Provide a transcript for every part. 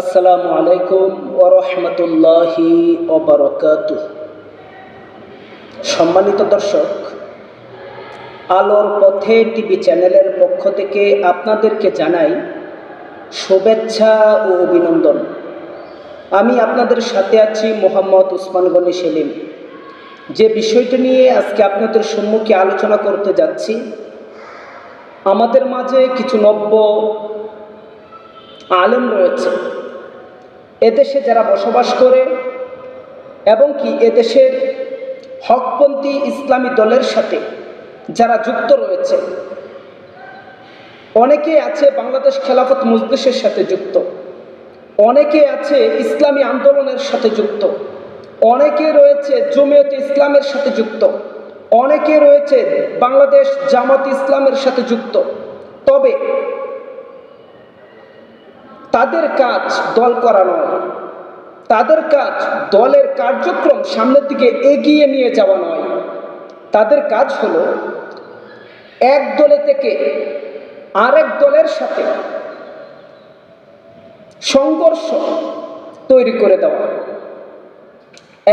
আসসালামু আলাইকুম ওরহমতুল্লাহি ওবরকাত সম্মানিত দর্শক, আলোর পথে টিভি চ্যানেলের পক্ষ থেকে আপনাদেরকে জানাই শুভেচ্ছা ও অভিনন্দন। আমি আপনাদের সাথে আছি মোহাম্মদ উসমান গনি সেলিম। যে বিষয়টি নিয়ে আজকে আপনাদের সম্মুখে আলোচনা করতে যাচ্ছি, আমাদের মাঝে কিছু নব্য আলেম রয়েছে। এদেশে যারা বসবাস করে এবং কি এদেশের হকপন্থী ইসলামী দলের সাথে যারা যুক্ত রয়েছে অনেকে আছে বাংলাদেশ খেলাফত মজলিসের সাথে যুক্ত, অনেকে আছে ইসলামী আন্দোলনের সাথে যুক্ত, অনেকে রয়েছে জমিয়তে ইসলামের সাথে যুক্ত, অনেকে রয়েছে বাংলাদেশ জামাত ইসলামের সাথে যুক্ত। তবে তাদের কাজ দল করা নয় তাদের কাজ দলের কার্যক্রম সামনের দিকে এগিয়ে নিয়ে যাওয়া নয়। তাদের কাজ হলো এক দলে থেকে আরেক দলের সাথে সংঘর্ষ তৈরি করে দেওয়া।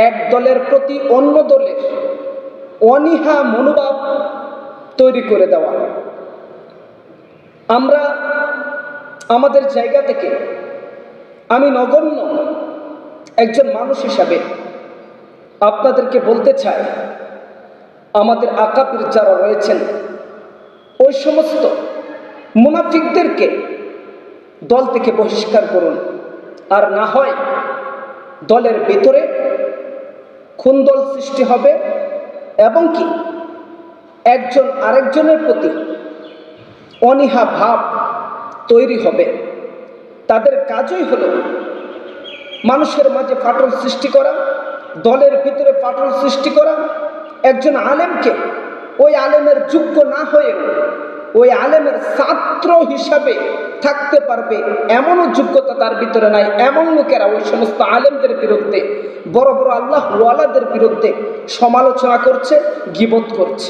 এক দলের প্রতি অন্য দলের অনীহা মনোভাব তৈরি করে দেওয়া। আমরা আমাদের জায়গা থেকে আমি নগণ্য একজন মানুষ হিসাবে আপনাদেরকে বলতে চাই, আমাদের আকাপির যারা রয়েছেন, ওই সমস্ত মুনাফিকদেরকে দল থেকে বহিষ্কার করুন। আর না হয় দলের ভেতরে খুন্দল সৃষ্টি হবে এবং কি একজন আরেকজনের প্রতি অনীহা ভাব তৈরি হবে। তাদের কাজই হলো মানুষের মাঝে ফাটল সৃষ্টি করা, দলের ভিতরে ফাটল সৃষ্টি করা। একজন আলেমকে ওই আলেমের যোগ্য না হয়েও ওই আলেমের ছাত্র হিসাবে থাকতে পারবে এমনও যোগ্যতা তার ভিতরে নাই। এমন লোকেরা ওই সমস্ত আলেমদের বিরুদ্ধে, বড় বড় আল্লাহ ওয়ালাদের বিরুদ্ধে সমালোচনা করছে, গিবত করছে।